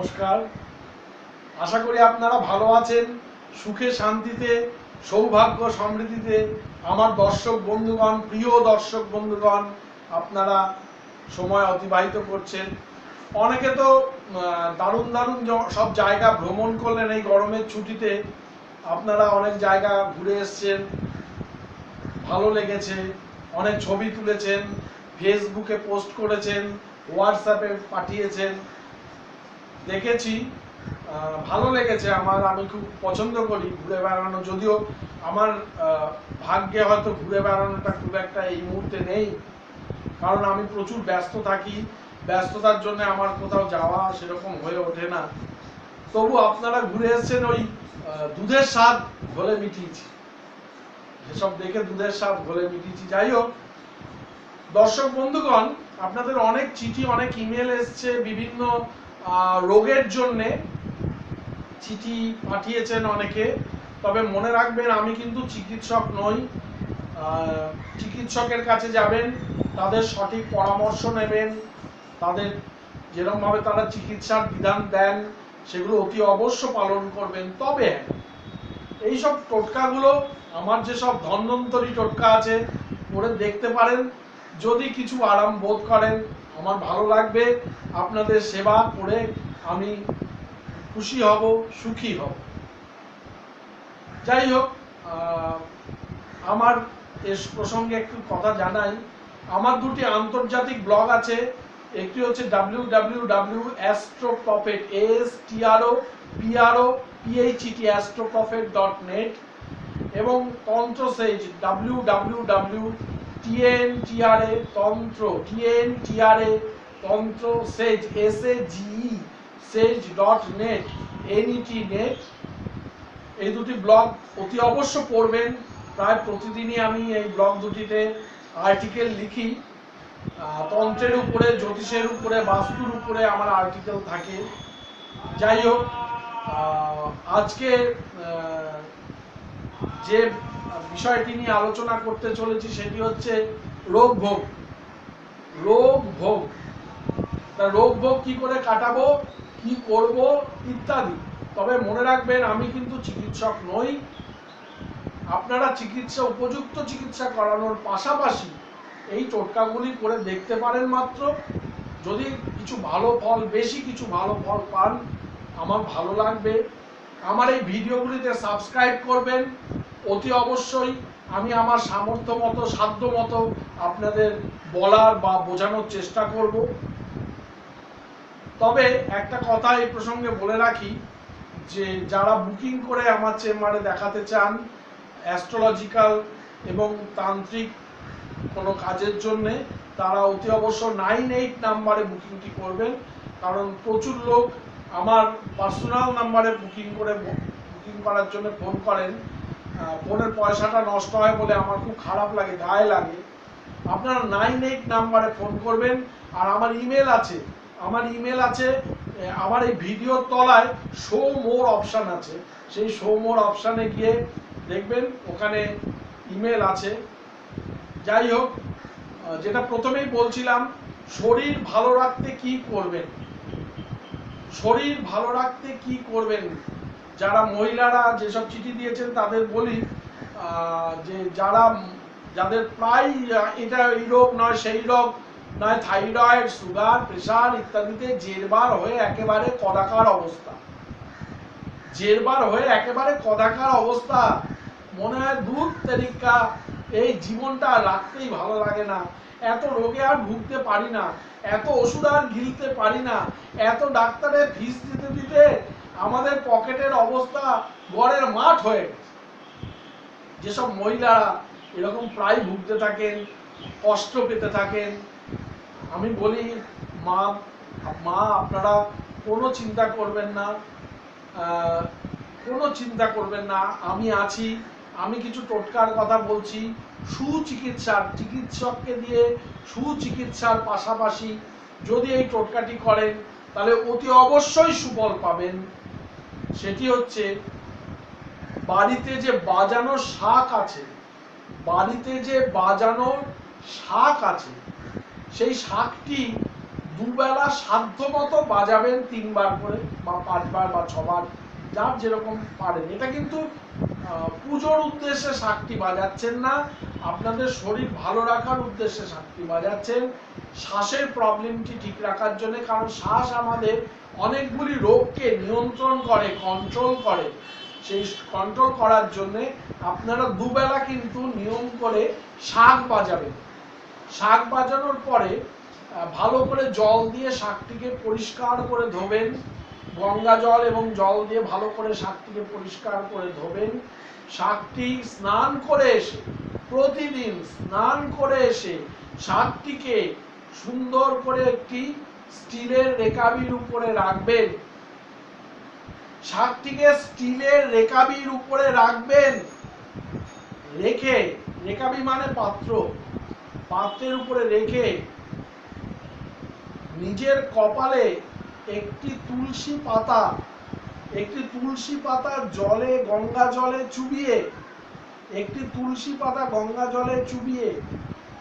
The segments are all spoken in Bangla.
নমস্কার। আশা করি আপনারা ভালো আছেন, সুখে, শান্তিতে, সৌভাগ্য, সমৃদ্ধিতে। আমার দর্শক বন্ধুগণ, প্রিয় দর্শক বন্ধুগণ, আপনারা সময় অতিবাহিত করছেন। অনেকে তো দারুণ দারুণ সব জায়গা ভ্রমণ করলেন এই গরমের ছুটিতে। আপনারা অনেক জায়গা ঘুরে এসছেন, ভালো লেগেছে, অনেক ছবি তুলেছেন ফেসবুকে পোস্ট করেছেন হোয়াটসঅ্যাপে পাঠিয়েছেন। দেখেছি ভালো লেগেছে, আমার, আমি খুব পছন্দ করি ঘুরে বেড়ানো, যদিও আমার ভাগ্যে হয়তো ঘুরে বেড়ানোটা খুব একটা এই মুহূর্তে নেই, কারণ আমি প্রচুর ব্যস্ত থাকি, ব্যস্ততার জন্য আমার কোথাও যাওয়া সেরকম হয়ে ওঠে না। তবু আপনারা ঘুরে এসেছেন ওই দুধের স্বাদ ঘোলে মিটিয়েছি। এসব দেখে দুধের স্বাদ ঘোলে মিটিয়েছি। যাই হোক, দর্শক বন্ধুগণ, আপনাদের অনেক চিঠি, অনেক ইমেল এসছে, বিভিন্ন রোগের জন্যে চিঠি পাঠিয়েছেন অনেকে। তবে মনে রাখবেন, আমি কিন্তু চিকিৎসক নই। চিকিৎসকের কাছে যাবেন, তাদের সঠিক পরামর্শ নেবেন, তাদের যেরকমভাবে তারা চিকিৎসার বিধান দেন, সেগুলো অতি অবশ্য পালন করবেন। তবে এইসব টোটকাগুলো, আমার যেসব ধন্বন্তরী টোটকা আছে পড়ে দেখতে পারেন। যদি কিছু আরাম বোধ করেন আমার ভালো লাগবে, আপনাদের সেবা করে আমি খুশি হব, সুখী হব। যাই হোক আমার এস প্রসঙ্গে একটু কথা জানাই। আমার দুটি আন্তর্জাতিক ব্লগ আছে, একটি হচ্ছে W W W astro prophet S T R O P R O P H E T astro prophet dot net এবং tantra sage W W W T N tantra T N tantra sage S A G sage dot net, N E T net, এই দুটি ব্লগ অতি অবশ্য পড়বেন। প্রায় প্রতিদিনই আমি এই ব্লগ দুটিতে আর্টিকেল লিখি। তন্ত্রের উপরে, জ্যোতিষের উপরে, বাস্তুর উপরে আমার আর্টিকেল থাকে। যাই হোক আজকে যে বিষয়টি নিয়ে আলোচনা করতে চলেছি সেটি হচ্ছে রোগ ভোগ। রোগ ভোগ। তা রোগ ভোগ কি করে কাটাবো, কি করব ইত্যাদি। তবে মনে রাখবেন, আমি কিন্তু চিকিৎসক নই। আপনারা চিকিৎসা, উপযুক্ত চিকিৎসা করানোর পাশাপাশি এই টোটকাগুলি করে দেখতে পারেন মাত্র। যদি কিছু ভালো ফল, বেশি কিছু ভালো ফল পান, আমার ভালো লাগবে। আমার এই ভিডিওগুলিতে সাবস্ক্রাইব করবেন। অতি অবশ্যই আমি আমার সামর্থ্য মতো, সাধ্য মতো আপনাদের বলার বা বোঝানোর চেষ্টা করব। তবে একটা কথা এই প্রসঙ্গে বলে রাখি যে, যারা বুকিং করে আমার চেম্বারে দেখাতে চান, অ্যাস্ট্রোলজিক্যাল এবং তান্ত্রিক কোনো কাজের জন্যে, তারা অতি অবশ্য নাইন এইট নাম্বারে বুকিংটি করবেন। কারণ প্রচুর লোক আমার পার্সোনাল নাম্বারে বুকিং করে, বুকিং করার জন্য ফোন করেন। ফোনের পয়সাটা নষ্ট হয় বলে আমার খুব খারাপ লাগে, গায়ে লাগে। আপনারা নাইন এইট নাম্বারে ফোন করবেন, আর আমার ইমেল আছে। আমার ইমেল আছে আমার এই ভিডিওর তলায় শো মোর অপশান আছে। সেই শো মোর অপশানে গিয়ে দেখবেন ওখানে ইমেল আছে। যাই হোক যেটা প্রথমেই বলছিলাম, শরীর ভালো রাখতে কি করবেন? শরীর ভালো রাখতে কি করবেন? যারা মহিলারা যেসব চিঠি দিয়েছেন তাদের বলি যে যারা, যাদের প্রায় এটা এই রোগ নয়, সেই রোগ নয়, থাইরয়েড, সুগার, প্রেশার ইত্যাদিতে জেরবার হয়ে একেবারে কদাকার অবস্থা। জেরবার হয়ে একেবারে কদাকার অবস্থা। মনে হয় দুধ তেরিকা, এই জীবনটা রাখতেই ভালো লাগে না। এত রোগে আর ভুগতে পারি না। এত ওষুধ আর গিলতে পারি না। এত ডাক্তারের ফিস দিতে দিতে আমাদের পকেটের অবস্থা গড়ের মাঠ হয়ে গেছে। যেসব মহিলারা এরকম প্রায় ভুগতে থাকেন, কষ্ট পেতে থাকেন, আমি বলি, মা মা, আপনারা কোনো চিন্তা করবেন না কোনো চিন্তা করবেন না, আমি আছি, আমি কিছু টোটকার কথা বলছি, সুচিকিৎসার চিকিৎসককে দিয়ে সুচিকিৎসার পাশাপাশি যদি এই টোটকাটি করেন, তাহলে অতি অবশ্যই সুফল পাবেন। সেটি হচ্ছে বাড়িতে যে বাজানো শাক আছে, বাড়িতে যে বাজানো শাক আছে, সেই শাকটি দুবেলা সাধ্য মতো বাজাবেন তিনবার করে বা পাঁচবার বা ছবার, যার যেরকম পারেন। এটা কিন্তু পুজোর উদ্দেশ্যে শাকটি বাজাচ্ছেন না, আপনাদের শরীর ভালো রাখার উদ্দেশ্যে শাকটি বাজাচ্ছেন। শ্বাসের প্রবলেমটি ঠিক রাখার জন্য, কারণ শ্বাস আমাদের অনেকগুলি রোগকে নিয়ন্ত্রণ করে কন্ট্রোল করে। সেই কন্ট্রোল করার জন্য আপনারা দুবেলা কিন্তু নিয়ম করে শাক বাজাবেন। শাক বাজানোর পরে ভালো করে জল দিয়ে শাকটিকে পরিষ্কার করে ধোবেন। গঙ্গা জল এবং জল দিয়ে ভালো করে শাকটিকে পরিষ্কার করে ধোবেন। শাকটি স্নান করে এসে, প্রতিদিন স্নান করে এসে শাকটিকে সুন্দর করে একটি স্টিলের রেকাবির উপরে রাখবেন। স্টিলের রেকাবির উপরে রাখবেন। রেখে, রেকাবি মানে পাত্র। পাত্রের উপরে রেখে নিজের কপালে একটি তুলসী পাতা, একটি তুলসী পাতা জলে, গঙ্গা জলে চুবিয়ে, একটি তুলসী পাতা গঙ্গা জলে চুবিয়ে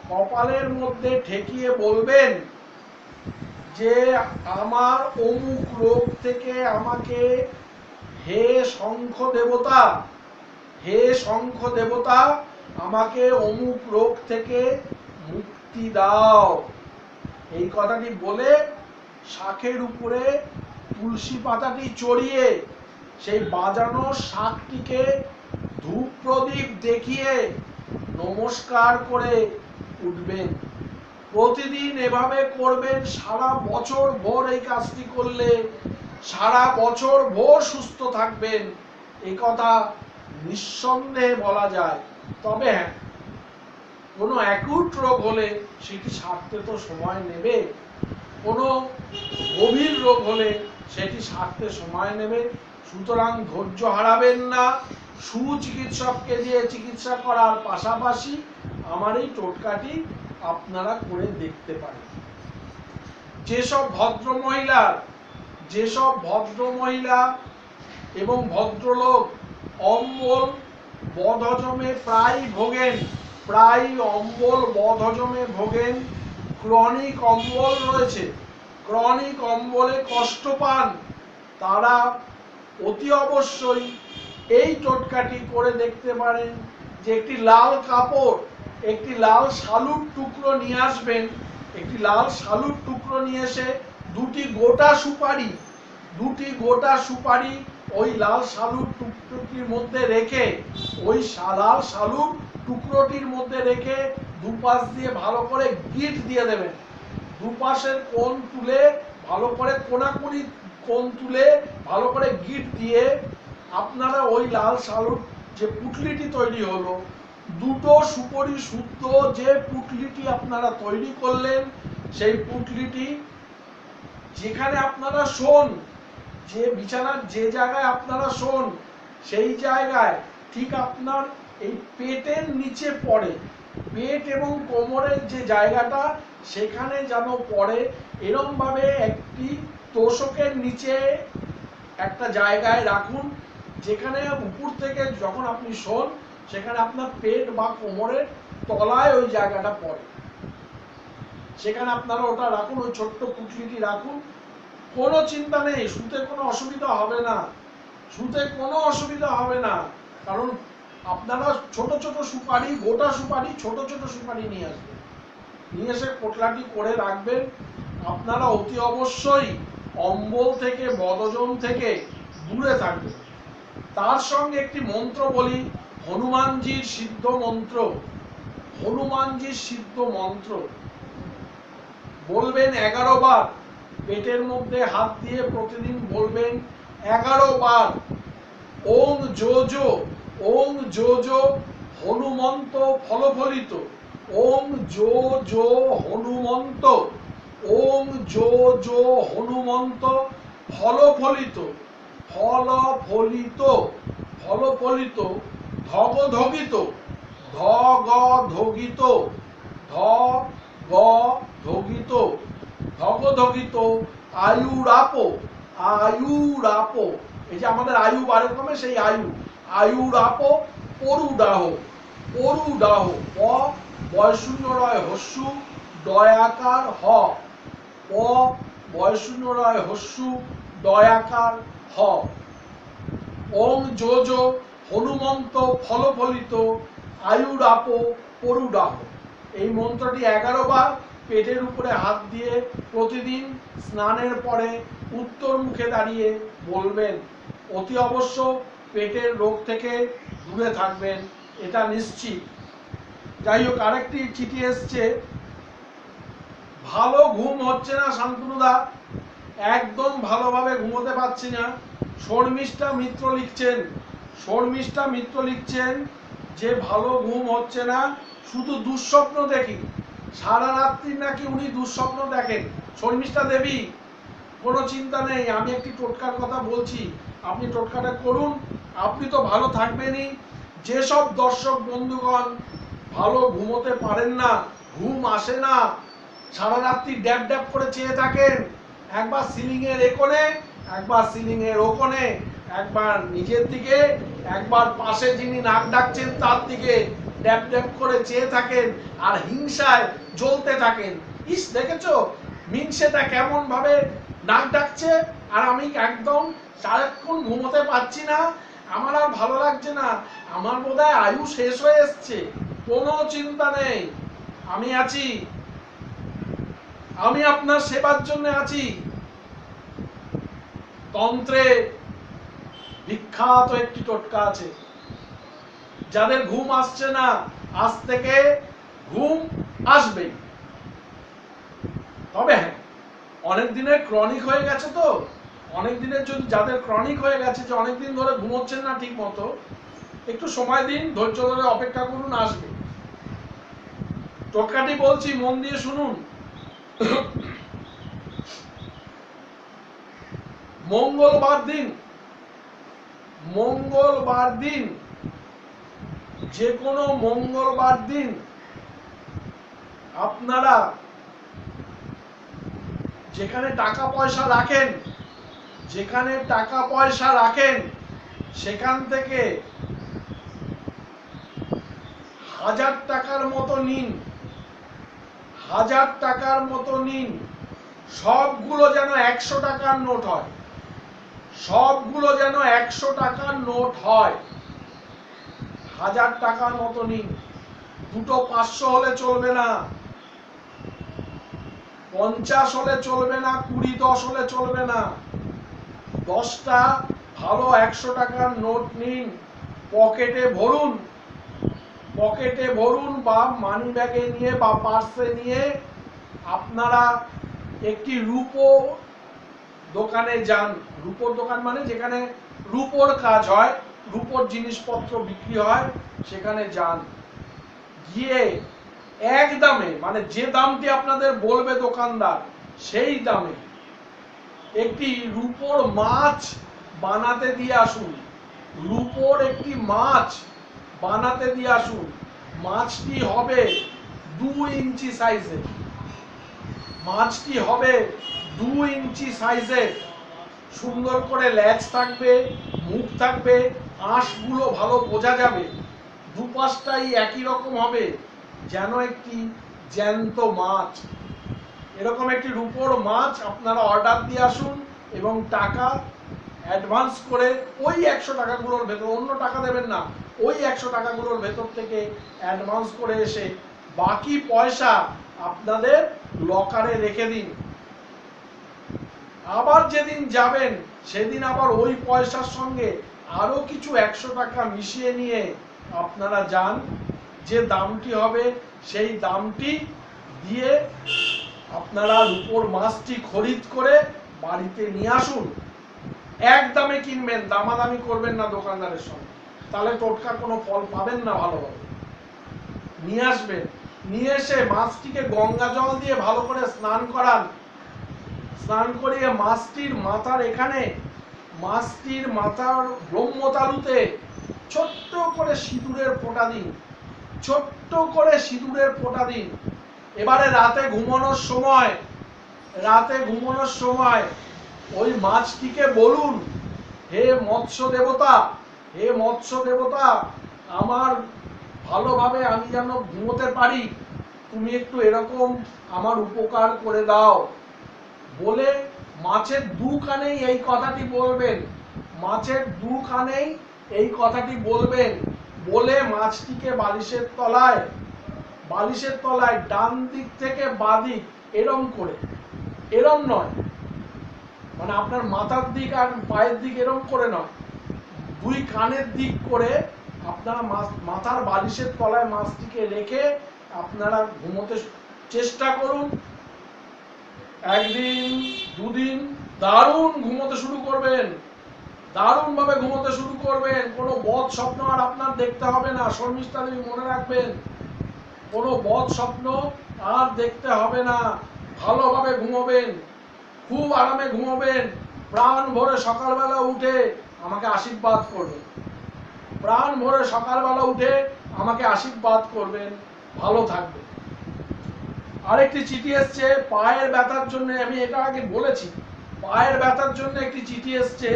কপালের মধ্যে ঠেকিয়ে বলবেন যে আমার অমুক রোগ থেকে আমাকে হে শঙ্খ দেবতা, হে শঙ্খ দেবতা, আমাকে অমুক রোগ থেকে মুক্তি দাও। এই কথাটি বলে শাকের উপরে তুলসী পাতাটি চড়িয়ে সেই বাজানো শাকটিকে ধূপ প্রদীপ দেখিয়ে নমস্কার করে উঠবেন। প্রতিদিন এভাবে করবেন, সারা বছর ভোর এই কাজটি করলে সারা বছর ভোর সুস্থ থাকবেন। এই কথা নিঃসন্দেহে বলা যায়। তবে হ্যাঁ কোনো অ্যাকুট রোগ হলে সেটি সারতে তো সময় নেবে। কোনো গভীর রোগ হলে সেটি সারতে সময় নেবে। সুতরাং ধৈর্য হারাবেন না। সুচিকিৎসককে দিয়ে চিকিৎসা করার পাশাপাশি আমার এই টোটকাটি আপনারা করে দেখতে পারেন। যেসব ভদ্র মহিলার যেসব ভদ্র মহিলা এবং ভদ্রলোক অম্বল বদহজমে প্রায় ভোগেন প্রায় অম্বল বদহজমে ভোগেন, ক্রনিক অম্বল রয়েছে, ক্রনিক অম্বলে কষ্ট পান, তারা অতি অবশ্যই এই টোটকাটি করে দেখতে পারেন যে একটি লাল কাপড় একটি লাল শালুর টুকরো নিয়ে আসবেন। একটি লাল শালুর টুকরো নিয়ে এসে দুটি গোটা সুপারি, দুটি গোটা সুপারি ওই লাল শালুর টুকরোটির মধ্যে রেখে, ওই লাল শালুর টুকরোটির মধ্যে রেখে দুপাশ দিয়ে ভালো করে গিট দিয়ে দেবেন। দুপাশের কোণ তুলে ভালো করে কোনাকুনি কোণ তুলে ভালো করে গিট দিয়ে আপনারা ওই লাল শালুর যে পুটলিটি তৈরি হলো দুটো সুপরি শুদ্ধ যে পুটলিটি আপনারা তৈরি করলেন, সেই পুটলিটি যেখানে আপনারা শোন, যে বিছানার যে জায়গায় আপনারা শোন, সেই জায়গায় ঠিক আপনার এই পেটের নিচে পড়ে। পেট এবং কোমরের যে জায়গাটা, সেখানে যেন পড়ে। এরম ভাবে একটি তোষকের নিচে একটা জায়গায় রাখুন, যেখানে উপর থেকে যখন আপনি শোন সেখানে আপনার পেট বা কোমরের তলায় ওই জায়গাটা পড়ে। সেখানে আপনারা ওটা রাখুন, ওই ছোট্ট পুটলিটি রাখুন। কোনো চিন্তা নেই, শুতে কোনো অসুবিধা হবে না। শুতে কোনো অসুবিধা হবে না। কারণ আপনারা ছোট ছোট সুপারি, গোটা সুপারি, ছোট ছোট সুপারি নিয়ে আসবেন। নিয়ে এসে পোটলাটি করে রাখবেন। আপনারা অতি অবশ্যই অম্বল থেকে বদজন থেকে দূরে থাকবেন। তার সঙ্গে একটি মন্ত্র বলি হনুমানজির সিদ্ধ মন্ত্র, হনুমানজির সিদ্ধ মন্ত্র। বলবেন এগারো বার, পেটের মধ্যে হাত দিয়ে প্রতিদিন বলবেন এগারো বার ওং জো জো ওং জো জো হনুমন্ত ফলফলিত ওং জো জো হনুমন্ত ওং জো জো হনুমন্ত ফলফলিত ফলফলিত ফলফলিত। ধগধগিত ধ গ ধগিত ধ গ ধগিত ধগধগিত, আয়ুরাপ আয়ুরাপ। এই যে আমাদের আয়ু বারে কমে সেই আয়ু। আয়ুরাপ পরুডাহ পরুডাহ প বয়শূন্য রয় হস্যু, দয়াকার, হ। প বয়শূন্য রয় হস্যু, দয়াকার, হ। ওং যোজ হনুমন্ত ফলফলিত আয়ুরাপ পরুডাহ। এই মন্ত্রটি এগারো বার পেটের উপরে হাত দিয়ে প্রতিদিন স্নানের পরে উত্তর মুখে দাঁড়িয়ে বলবেন, অতি অবশ্য পেটের রোগ থেকে দূরে থাকবেন, এটা নিশ্চিত। যাই হোক, আরেকটি চিঠি এসছে, ভালো ঘুম হচ্ছে না, শান্তনুদা। একদম ভালোভাবে ঘুমোতে পারছি না। শর্মিষ্ঠা মিত্র লিখছেন শর্মিষ্ঠা মিত্র লিখছেন, যে ভালো ঘুম হচ্ছে না, শুধু দুঃস্বপ্ন দেখি। সারা রাত্রি নাকি উনি দুঃস্বপ্ন দেখেন। শর্মিষ্ঠা দেবী, কোনো চিন্তা নেই, আমি একটি টোটকার কথা বলছি। আপনি টোটকাটা করুন, আপনি তো ভালো থাকবেনই। যেসব দর্শক বন্ধুগণ ভালো ঘুমোতে পারেন না, ঘুম আসে না, সারা রাত্রি ড্যাব ড্যাব করে চেয়ে থাকেন, একবার সিলিংয়ের এর একোনে একবার সিলিংয়ের ওকোনে একবার নিজের দিকে, একবার পাশে যিনি নাক ডাকছেন তার দিকে ড্যাপ ড্যাব করে চেয়ে থাকেন আর হিংসায় জ্বলতে থাকেন। ইস, দেখেছ? মিনসেটা কেমন ভাবে নাক ডাকছে আর আমি একদম সারাক্ষণ ঘুমোতে পারছি না। আমার আর ভালো লাগছে না। আমার বোধহয় আয়ু শেষ হয়ে এসছে। কোনো চিন্তা নেই। আমি আছি। আমি আপনার সেবার জন্য আছি। তন্ত্রে বিখ্যাত একটি টোটকা আছে। যাদের ঘুম আসছে না, আজ থেকে ঘুম আসবেই। তবে হ্যাঁ অনেক দিনের ক্রনিক হয়ে গেছে তো। অনেক দিনের যদি যাদের ক্রনিক হয়ে গেছে যে অনেক দিন ধরে ঘুমোচ্ছেন না ঠিক মতো একটু সময় দিন, ধৈর্য ধরে অপেক্ষা করুন, আসবে। টোটকাটি বলছি, মন দিয়ে শুনুন। মঙ্গলবার দিন মঙ্গলবার দিন, যে কোনো মঙ্গলবার দিন আপনারা যেখানে টাকা পয়সা রাখেন, যেখানে টাকা পয়সা রাখেন, সেখান থেকে হাজার টাকার মতো নিন, হাজার টাকার মতো নিন, সবগুলো যেন একশো টাকার নোট হয়। সবগুলো যেন একশো টাকার নোট হয়। হাজার টাকার মতো নিন দুটো পাঁচশো হলে চলবে না। পঞ্চাশ হলে চলবে না, কুড়ি, দশ হলে চলবে না। দশটা ভালো একশো টাকার নোট নিন, পকেটে ভরুন। পকেটে ভরুন বা মানি ব্যাগে নিয়ে বা পার্সে নিয়ে আপনারা একটি রূপো দোকানে যান, রূপোর দোকান মানে যেখানে রূপোর কাজ হয়, রূপোর জিনিসপত্র বিক্রি হয়, সেখানে যান। গিয়ে এক দামে মানে যে দামটি আপনাদের বলবে দোকানদার, সেই দামে একটি রূপোর মাছ বানাতে দিয়ে আসুন। রূপোর একটি মাছ বানাতে দিয়ে আসুন। মাছটি হবে দু ইঞ্চি সাইজের মাছটি হবে দু ইঞ্চি সাইজের। সুন্দর করে ল্যাজ থাকবে, মুখ থাকবে, আঁশগুলো ভালো বোঝা যাবে। দুপাশটাই একই রকম হবে, যেন একটি জ্যান্ত মাছ। এরকম একটি রূপোর মাছ আপনারা অর্ডার দিয়ে আসুন এবং টাকা অ্যাডভান্স করে ওই একশো টাকাগুলোর ভেতর, অন্য টাকা দেবেন না, ওই একশো টাকাগুলোর ভেতর থেকে অ্যাডভান্স করে এসে বাকি পয়সা আপনাদের লকারে রেখে দিন। আবার যেদিন যাবেন, সেদিন আবার ওই পয়সার সঙ্গে আরও কিছু একশো টাকা মিশিয়ে নিয়ে আপনারা যান। যে দামটি হবে, সেই দামটি দিয়ে আপনারা রূপোর মাছটি খরিদ করে বাড়িতে নিয়ে আসুন। এক দামে কিনবেন, দামাদামি করবেন না দোকানদারের সঙ্গে। তাহলে টোটকা কোনো ফল পাবেন না ভালোভাবে। নিয়ে আসবেন। নিয়ে এসে মাছটিকে গঙ্গা জল দিয়ে ভালো করে স্নান করান। স্নান করিয়ে মাছটির মাথার এখানে, মাছটির মাথার ব্রহ্মতালুতে ছোট্ট করে সিঁদুরের ফোঁটা দিন, ছোট্ট করে সিঁদুরের ফোঁটা দিন। এবারে রাতে ঘুমানোর সময়, রাতে ঘুমানোর সময় ওই মাছটিকে বলুন, হে মৎস্য দেবতা, হে মৎস্য দেবতা, আমার ভালোভাবে আমি যেন ঘুমোতে পারি, তুমি একটু এরকম আমার উপকার করে দাও। বলে মাছের দু কানেই এই কথাটি বলবেন। মাছের দু কানেই এই কথাটি বলবেন। বলে মাছটিকে বালিশের তলায় বালিশের তলায় ডান দিক থেকে বাদিক এরম করে। এরম নয়। মানে আপনার মাথার দিক আর পায়ের দিক এরম করে নয়। দুই কানের দিক করে আপনারা মাছ মাথার বালিশের তলায় মাছটিকে রেখে আপনারা ঘুমোতে চেষ্টা করুন। একদিন, দুদিন দারুণ ঘুমোতে শুরু করবেন। দারুণ ভাবে ঘুমোতে শুরু করবেন। কোনো বদ স্বপ্ন আর আপনার দেখতে হবে না। শর্মিষ্ঠা দেবী মনে রাখবেন, কোনো বদ স্বপ্ন আর দেখতে হবে না। ভালোভাবে ঘুমোবেন, খুব আরামে ঘুমোবেন। প্রাণ ভরে সকালবেলা উঠে আমাকে আশীর্বাদ করবেন প্রাণ ভরে সকালবেলা উঠে আমাকে আশীর্বাদ করবেন, ভালো থাকবেন। আরেকটি চিঠি এসছে, পায়ের ব্যথার জন্য, আমি এটা আগে বলেছি, পায়ের ব্যথার জন্য একটি চিঠি এসছে,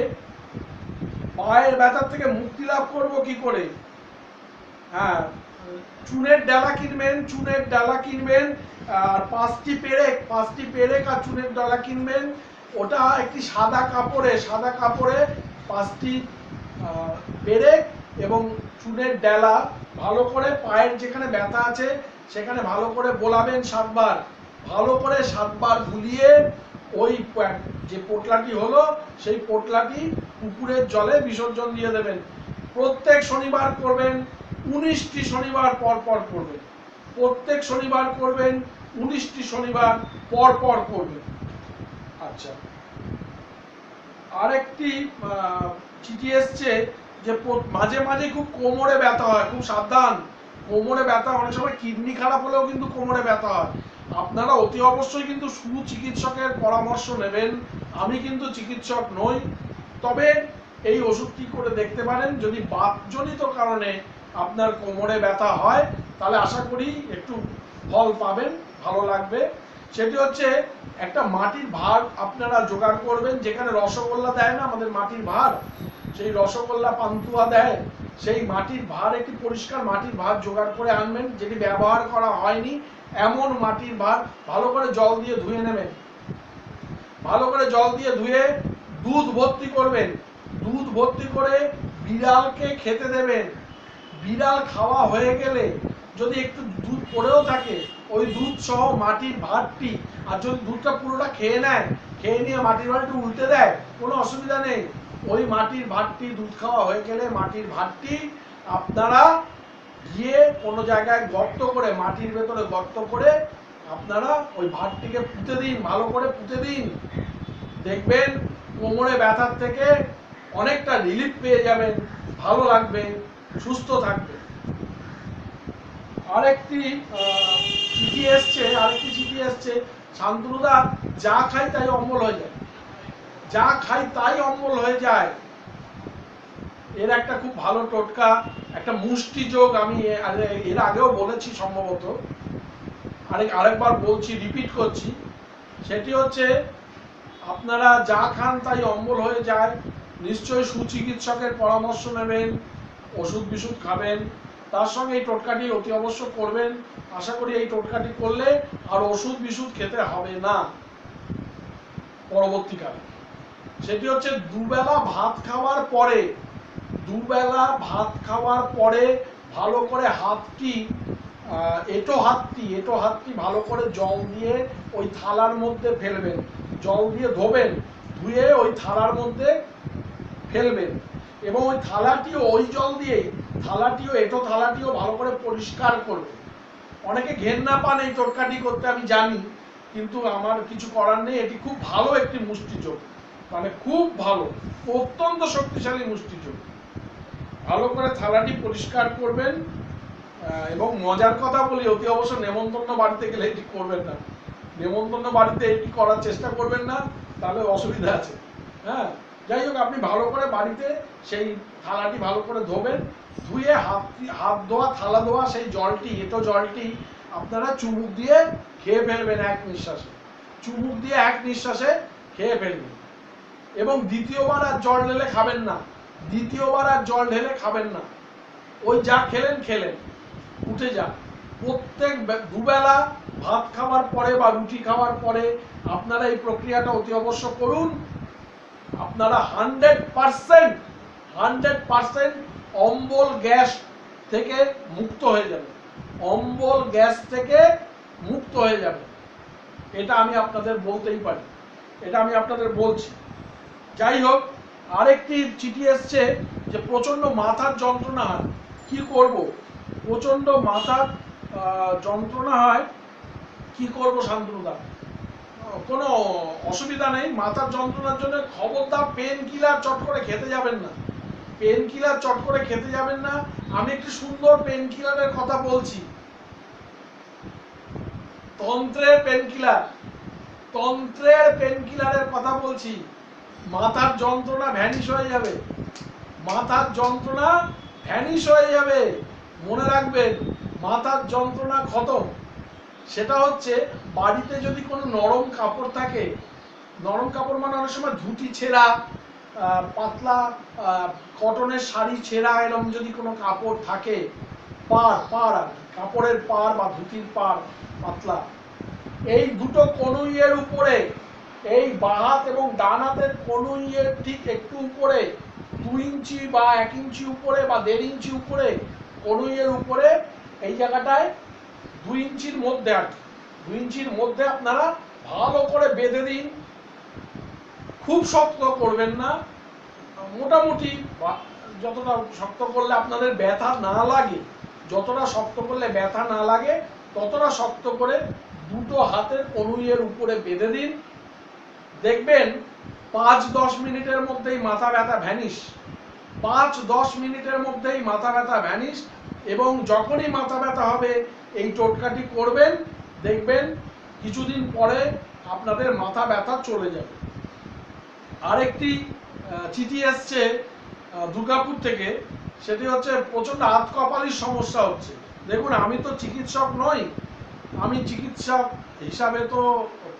পায়ের ব্যথার থেকে মুক্তি লাভ করব কি করে? হ্যাঁ চুনের ডালা কিনবেন, চুনের ডালা কিনবেন, আর পাঁচটি পেরেক পাঁচটি পেরেক আর চুনের ডালা কিনবেন। ওটা একটি সাদা কাপড়ে সাদা কাপড়ে পাঁচটি পেরেক এবং চুনের ডালা ভালো করে পায়ের যেখানে ব্যথা আছে, সেখানে ভালো করে বোলাবেন সাতবার। ভালো করে সাতবার বুলিয়ে ওই যে পোটলাটি হলো, সেই পোটলাটি পুকুরের জলে বিসর্জন দিয়ে দেবেন। প্রত্যেক শনিবার করবেন, উনিশটি শনিবার পর পর করবেন। প্রত্যেক শনিবার করবেন, উনিশটি শনিবার পর পর করবেন। আচ্ছা। আরেকটি চিঠি এসছে যে মাঝে মাঝে খুব কোমরে ব্যথা হয়, খুব সাবধান। কোমরে ব্যথা অনেক সময় কিডনি খারাপ হলেও কিন্তু কোমরে ব্যথা হয়। আপনারা অতি অবশ্যই কিন্তু সুচিকিৎসকের পরামর্শ নেবেন। আমি কিন্তু চিকিৎসক নই। তবে এই ওষুধটি করে দেখতে পারেন? যদি বাতজনিত কারণে আপনার কোমরে ব্যথা হয়, তাহলে আশা করি একটু ফল পাবেন, ভালো লাগবে। সেটি হচ্ছে একটা মাটির ভার আপনারা জোগাড় করবেন, যেখানে রসগোল্লা দেয় না, আমাদের মাটির ভার। সেই রসগোল্লা পান্তুয়া দেয়, সেই মাটির ভার একটি পরিষ্কার মাটির ভার জোগাড় করে আনবেন, যেটি ব্যবহার করা হয়নি, এমন মাটির ভার, ভালো করে জল দিয়ে ধুয়ে নেবেন। ভালো করে জল দিয়ে ধুয়ে দুধ ভর্তি করবেন। দুধ ভর্তি করে বিড়ালকে খেতে দেবেন। বিড়াল খাওয়া হয়ে গেলে যদি একটু দুধ পড়েও থাকে ওই দুধ সহ মাটির ভাতটি। আর যদি দুধটা পুরোটা খেয়ে নেয়, খেয়ে নিয়ে মাটির ভাতটি উল্টে দেয়, কোনো অসুবিধা নেই। ওই মাটির ভাতটি, দুধ খাওয়া হয়ে গেলে মাটির ভাতটি আপনারা গিয়ে কোনো জায়গায় গর্ত করে, মাটির ভেতরে গর্ত করে আপনারা ওই ভাতটিকে পুঁতে দিন, ভালো করে পুঁতে দিন। দেখবেন কোমরে ব্যথার থেকে অনেকটা রিলিফ পেয়ে যাবেন, ভালো লাগবে, সুস্থ থাকবে। আরেকটি চিঠি এসছে, আরেকটি চিঠি এসছে। শান্তনুদা, যা খাই তাই অম্বল হয়ে যায়। যা খাই তাই অম্বল হয়ে যায়। এর একটা খুব ভালো টোটকা, একটা মুষ্টি যোগ আমি এর আগেও বলেছি সম্ভবত। আরেক, আরেকবার বলছি রিপিট করছি। সেটি হচ্ছে, আপনারা যা খান তাই অম্বল হয়ে যায়। নিশ্চয়ই সুচিকিৎসকের পরামর্শ নেবেন, ওষুধ বিষুধ খাবেন। তার সঙ্গে এই টোটকাটি অতি অবশ্য করবেন। আশা করি এই টোটকাটি করলে আর ওষুধ বিষুধ খেতে হবে না পরবর্তীকালে। সেটি হচ্ছে দুবেলা ভাত খাওয়ার পরে, দুবেলা ভাত খাওয়ার পরে ভালো করে হাতটি এঁটো হাতটি এঁটো হাতটি ভালো করে জল দিয়ে ওই থালার মধ্যে ফেলবেন। জল দিয়ে ধোবেন, ধুয়ে ওই থালার মধ্যে ফেলবেন। এবং ওই থালাটিও, ওই জল দিয়েই, থালাটিও, এঁটো থালাটিও ভালো করে পরিষ্কার করবে। অনেকে ঘেন্না পান এই টোটকাটি করতে, আমি জানি, কিন্তু আমার কিছু করার নেই, এটি খুব ভালো একটি মুষ্টিযোগ। মানে খুব ভালো, অত্যন্ত শক্তিশালী মুষ্টিযোগ। ভালো করে থালাটি পরিষ্কার করবেন এবং মজার কথা বলি, অতি অবশ্য নেমন্তন্ন বাড়িতে গেলে এটি করবেন না। নেমন্তন্ন বাড়িতে এটি করার চেষ্টা করবেন না, তাহলে অসুবিধা আছে। হ্যাঁ? যাই হোক, আপনি ভালো করে বাড়িতে সেই থালাটি ভালো করে ধোবেন, ধুয়ে হাত হাত ধোয়া, থালা ধোয়া, সেই জলটি এতো জলটি আপনারা চুমুক দিয়ে খেয়ে ফেলবেন এক নিঃশ্বাসে। চুমুক দিয়ে এক নিঃশ্বাসে খেয়ে ফেলবেন। এবং দ্বিতীয়বার আর জল ঢেলে খাবেন না। দ্বিতীয়বার আর জল ঢেলে খাবেন না। ওই যা খেলেন খেলেন। উঠে যান। প্রত্যেক দুবেলা ভাত খাওয়ার পরে বা রুটি খাওয়ার পরে আপনারা এই প্রক্রিয়াটা অতি অবশ্য করুন। আপনারা হান্ড্রেড পার্সেন্ট হান্ড্রেড পার্সেন্ট অম্বল গ্যাস থেকে মুক্ত হয়ে যাবে। অম্বল গ্যাস থেকে মুক্ত হয়ে যাবে। এটা আমি আপনাদের বলতেই পারি। এটা আমি আপনাদের বলছি। যাই হোক, আরেকটি চিঠি এসছে যে প্রচণ্ড মাথার যন্ত্রণা হয়। কি করব? প্রচণ্ড মাথার যন্ত্রণা হয়। কি করব শান্তনুদা? কোনো অসুবিধা নেই। মাথার যন্ত্রণার জন্য খবরদার পেন কিলার চট করে খেতে যাবেন না। পেন কিলার চট করে খেতে যাবেন না। আমি একটি সুন্দর পেন কিলারের কথা বলছি। তন্ত্রের পেন কিলার তন্ত্রের পেন কিলারের কথা বলছি। মাথার যন্ত্রণা ভ্যানিশ হয়ে যাবে। মাথার যন্ত্রণা ভ্যানিশ হয়ে যাবে। মনে রাখবেন, মাথার যন্ত্রণা খতম। সেটা হচ্ছে বাড়িতে যদি কোনো নরম কাপড় থাকে, নরম কাপড় মানে অনেক সময় ধুতি ছেঁড়া পাতলা কটনের শাড়ি ছেঁড়া এরকম যদি কোনো কাপড় থাকে, পাড় পাড় আর কাপড়ের পাড় বা ধুতির পাড় পাতলা, এই দুটো কনুইয়ের উপরে, এই বাহাত এবং ডান হাতের কনুইয়ের ঠিক একটু উপরে দু ইঞ্চি বা এক ইঞ্চি উপরে বা দেড় ইঞ্চি উপরে কনুইয়ের উপরে এই জায়গাটায় দুই ইঞ্চির মধ্যে আর দুই ইঞ্চির মধ্যে আপনারা ভালো করে বেঁধে দিন। খুব শক্ত করবেন না। মোটামুটি যতটা শক্ত করলে আপনাদের ব্যথা না লাগে, যতটা শক্ত করলে ব্যথা না লাগে, ততটা শক্ত করে দুটো হাতের কনুইয়ের উপরে বেঁধে দিন। দেখবেন পাঁচ দশ মিনিটের মধ্যেই মাথা ব্যথা ভ্যানিশ। পাঁচ দশ মিনিটের মধ্যেই মাথা ব্যথা ভ্যানিশ এবং যখনই মাথা ব্যথা হবে এই টোটকাটি করবেন, দেখবেন কিছুদিন পরে আপনাদের মাথা ব্যথা চলে যাবে। আরেকটি চিঠি এসছে দুর্গাপুর থেকে। সেটি হচ্ছে প্রচণ্ড হাত কপালির সমস্যা হচ্ছে। দেখুন, আমি তো চিকিৎসক নই। আমি চিকিৎসক হিসাবে তো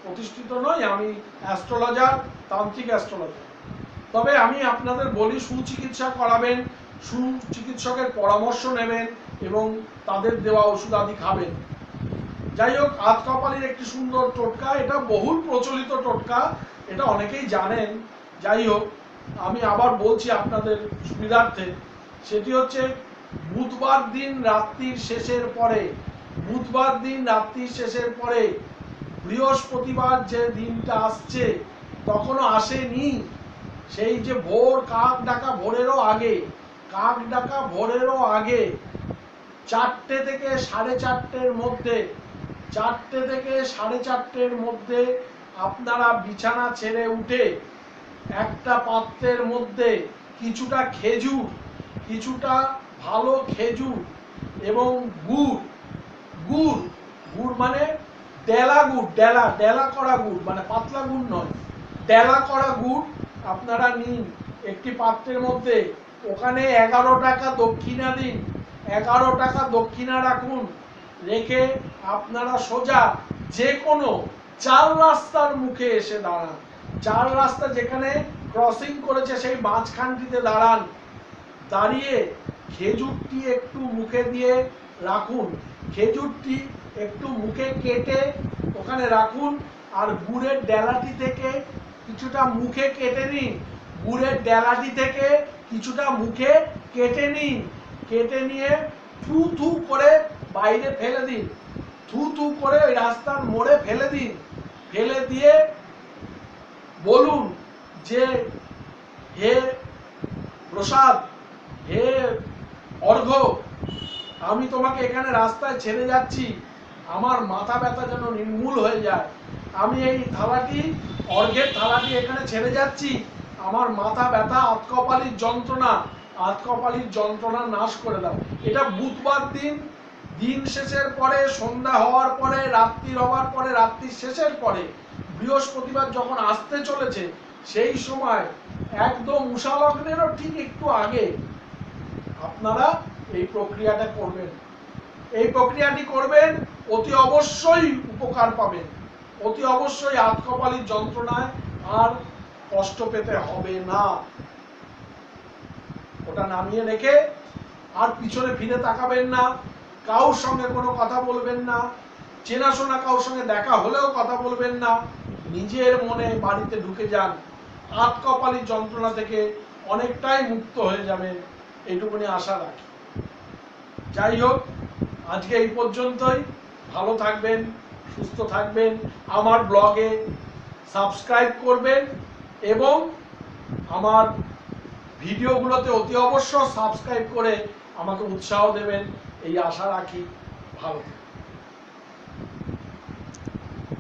প্রতিষ্ঠিত নই। আমি অ্যাস্ট্রোলজার, তান্ত্রিক অ্যাস্ট্রোলজার। তবে আমি আপনাদের বলি, সুচিকিৎসা করাবেন সুচিকিৎসকের পরামর্শ নেবেন এবং তাদের দেওয়া ওষুধ আদি খাবেন। যাই হোক, হাত কপালের একটি সুন্দর টোটকা, এটা বহুল প্রচলিত টোটকা, এটা অনেকেই জানেন। যাই হোক, আমি আবার বলছি আপনাদের সুবিধার্থে, সেটি হচ্ছে বুধবার দিন রাত্রির শেষের পরে, বুধবার দিন রাত্রির শেষের পরে, বৃহস্পতিবার যে দিনটা আসছে, তখনও আসেনি। সেই যে ভোর কাক ডাকা ভোরেরও আগে কাক ডাকা ভোরেরও আগে চারটে থেকে সাড়ে চারটের মধ্যে, চারটে থেকে সাড়ে চারটের মধ্যে আপনারা বিছানা ছেড়ে উঠে একটা পাত্রের মধ্যে কিছুটা খেজুর, কিছুটা ভালো খেজুর এবং গুড় গুড় গুড় মানে ডেলা গুড়, ডেলা ডেলা করা গুড় মানে পাতলা গুড় নয়, ডেলা করা গুড় আপনারা নিন। একটি পাত্রের মধ্যে ওখানে এগারো টাকা দক্ষিণা দিন, এগারো টাকা দক্ষিণা রাখুন। রেখে আপনারা সোজা যে কোনো চার রাস্তার মুখে এসে দাঁড়ান। চার রাস্তা যেখানে ক্রসিং করেছে সেই মাঝখানটিতে দাঁড়ান। দাঁড়িয়ে খেজুরটি একটু মুখে দিয়ে রাখুন। খেজুরটি একটু মুখে কেটে ওখানে রাখুন আর গুড়ের ডেলাটি থেকে কিছুটা মুখে কেটে নিন। গুড়ের ডেলাটি থেকে কিছুটা মুখে কেটে নিন। কেটে নিয়ে থু থু করে বাইরে ফেলে দিন। থু থু করে ওই রাস্তার মোড়ে ফেলে দিন। ফেলে দিয়ে বলুন যে, হে প্রসাদ, হে অর্ঘ, আমি তোমাকে এখানে রাস্তায় ছেড়ে যাচ্ছি। আমার মাথা ব্যথা যেন নির্মূল হয়ে যায়। আমি এই থালাটি, অর্ঘের থালাটি এখানে ছেড়ে যাচ্ছি। আমার মাথা ব্যথা, আতকপালির যন্ত্রণা আতকপালির যন্ত্রণা নাশ করে দাও। এটা বুধবার দিন দিন শেষের পরে, সন্ধ্যা হওয়ার পরে, রাত্রি হওয়ার পরে রাত্রির শেষের পরে, বৃহস্পতিবার যখন আসতে চলেছে, সেই সময় একদম উষালগ্নেরও ঠিক একটু আগে আপনারা এই প্রক্রিয়াটা করবেন। এই প্রক্রিয়াটি করবেন, অতি অবশ্যই উপকার পাবেন। অতি অবশ্যই আতকপালির যন্ত্রণায় আর কষ্ট পেতে হবে না। ওটা নামিয়ে রেখে আর পিছনে ফিরে তাকাবেন না, কারোর সঙ্গে কোনো কথা বলবেন না, চেনাশোনা কারোর সঙ্গে দেখা হলেও কথা বলবেন না, নিজের মনে বাড়িতে ঢুকে যান। আত কপালি যন্ত্রণা থেকে অনেকটাই মুক্ত হয়ে যাবেন, এইটুকুনি আশা রাখি। যাই হোক, আজকে এই পর্যন্তই। ভালো থাকবেন, সুস্থ থাকবেন। আমার ব্লগে সাবস্ক্রাইব করবেন। এবং আমার ভিডিওগুলোতে অতি অবশ্য সাবস্ক্রাইব করে আমাকে উৎসাহ দেবেন। এই আশা রাখি ভালো